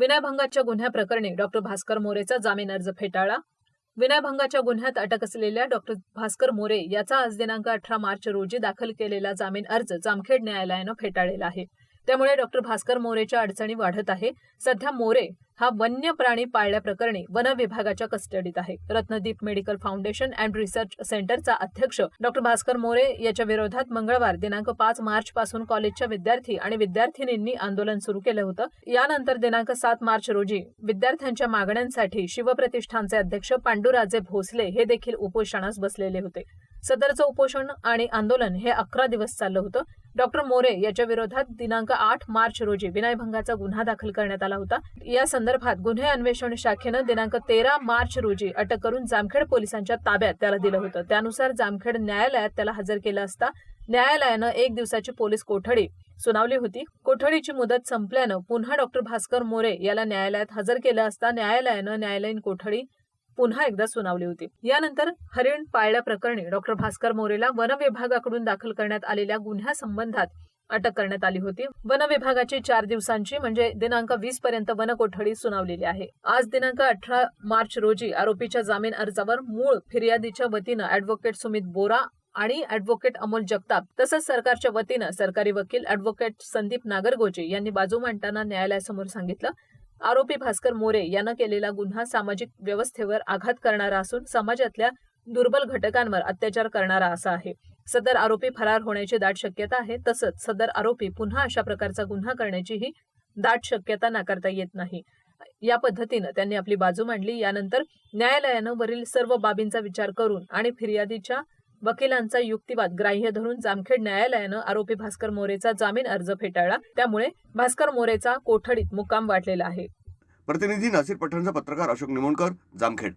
विनयभंगाच्या गुन्ह्याप्रकरणी doctor Bhaskar मोरेचा जामीन अर्ज फेटाळला. विनयभंगाच्या गुन्ह्यात अटक असलेल्या डॉक्टर भास्कर मोरे याचा आज दिनांक अठरा मार्च रोजी दाखल केलेला जामीन अर्ज जामखेड न्यायालयानं फेटाळलेला आहे. त्यामुळे डॉक्टर भास्कर मोरेच्या अडचणी वाढत आहे. सध्या मोरे हा वन्य प्राणी पाळल्याप्रकरणी वन विभागाच्या कस्टडीत आहे. Ratnadeep medical foundation and research सेंटरचा अध्यक्ष डॉक्टर भास्कर मोरे याच्या विरोधात मंगळवार दिनांक पाच मार्च पासून कॉलेजच्या विद्यार्थी आणि विद्यार्थिनींनी आंदोलन सुरू केलं होतं. यानंतर दिनांक सात मार्च रोजी विद्यार्थ्यांच्या मागण्यांसाठी शिवप्रतिष्ठानचे अध्यक्ष पांडुराजे भोसले हे देखील उपोषणास बसलेले होते. सदरचं उपोषण आणि आंदोलन हे अकरा दिवस चाललं होतं. डॉक्टर मोरे याच्या विरोधात दिनांक आठ मार्च रोजी विनयभंगाचा गुन्हा दाखल करण्यात आला होता. या संदर्भात गुन्हे अन्वेषण शाखेनं दिनांक तेरा मार्च रोजी अटक करून जामखेड पोलिसांच्या ताब्यात त्याला दिलं होतं. त्यानुसार जामखेड न्यायालयात त्याला हजर केलं असता न्यायालयानं एक दिवसाची पोलीस कोठडी सुनावली होती. कोठडीची मुदत संपल्यानं पुन्हा डॉक्टर भास्कर मोरे याला न्यायालयात हजर केलं असता न्यायालयानं न्यायालयीन कोठडी पुन्हा एकदा सुनावली होती. यानंतर हरिण पाळल्याप्रकरणी डॉक्टर भास्कर मोरेला वन विभागाकडून दाखल करण्यात आलेल्या गुन्ह्यासंबंधात अटक करण्यात आली होती. वन विभागाची चार दिवसांची म्हणजे दिनांक वीस पर्यंत वन कोठडी सुनावलेली आहे. आज दिनांक अठरा मार्च रोजी आरोपीच्या जामीन अर्जावर मूळ फिर्यादीच्या वतीनं अॅडव्होकेट सुमित बोरा आणि अॅडव्होकेट अमोल जगताप तसंच सरकारच्या वतीनं सरकारी वकील अॅडव्होकेट संदीप नागरगोजे यांनी बाजू मांडताना न्यायालयासमोर सांगितलं आरोपी भास्कर मोरे यानं केलेला गुन्हा सामाजिक व्यवस्थेवर आघात करणारा असून समाजातल्या दुर्बल घटकांवर अत्याचार करणारा असा आहे. सदर आरोपी फरार होण्याची दाट शक्यता आहे तसंच सदर आरोपी पुन्हा अशा प्रकारचा गुन्हा करण्याचीही दाट शक्यता नाकारता येत नाही. या पद्धतीनं त्यांनी आपली बाजू मांडली. यानंतर न्यायालयानं वरील सर्व बाबींचा विचार करून आणि फिर्यादीच्या वकिलांचा युक्तिवाद. ग्राह्य धरून जामखेड न्यायालयानं आरोपी भास्कर मोरेचा जामीन अर्ज फेटाळला. त्यामुळे भास्कर मोरेचा कोठडीत मुक्काम वाढलेला आहे. प्रतिनिधी नासिर पठाणचा पत्रकार अशोक निमोणकर जामखेड.